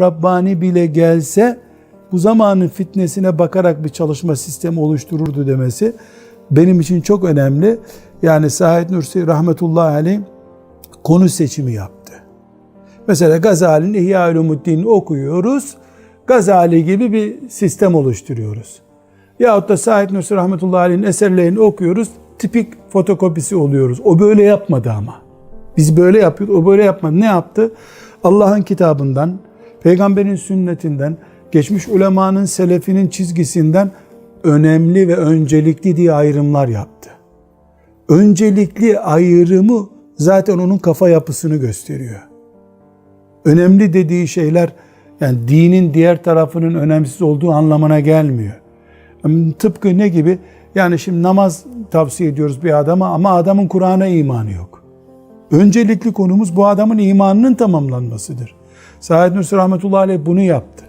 Rabbani bile gelse bu zamanın fitnesine bakarak bir çalışma sistemi oluştururdu demesi benim için çok önemli. Yani Said Nursi rahmetullahi aleyh konu seçimi yaptı. Mesela Gazali'nin İhya Ulumuddin'i okuyoruz. Gazali gibi bir sistem oluşturuyoruz. Yahut da Said Nursi rahmetullahi aleyh'in eserlerini okuyoruz. Tipik fotokopisi oluyoruz. O böyle yapmadı ama. Biz böyle yapıyoruz. O böyle yapmadı. Ne yaptı? Allah'ın kitabından, peygamberin sünnetinden, geçmiş ulemanın, selefinin çizgisinden önemli ve öncelikli diye ayrımlar yaptı. Öncelikli ayrımı zaten onun kafa yapısını gösteriyor. Önemli dediği şeyler yani dinin diğer tarafının önemsiz olduğu anlamına gelmiyor. Tıpkı ne gibi? Yani şimdi namaz tavsiye ediyoruz bir adama ama adamın Kur'an'a imanı yok. Öncelikli konumuz bu adamın imanının tamamlanmasıdır. Said Nursi Rahmetullahi Aleyh bunu yaptı.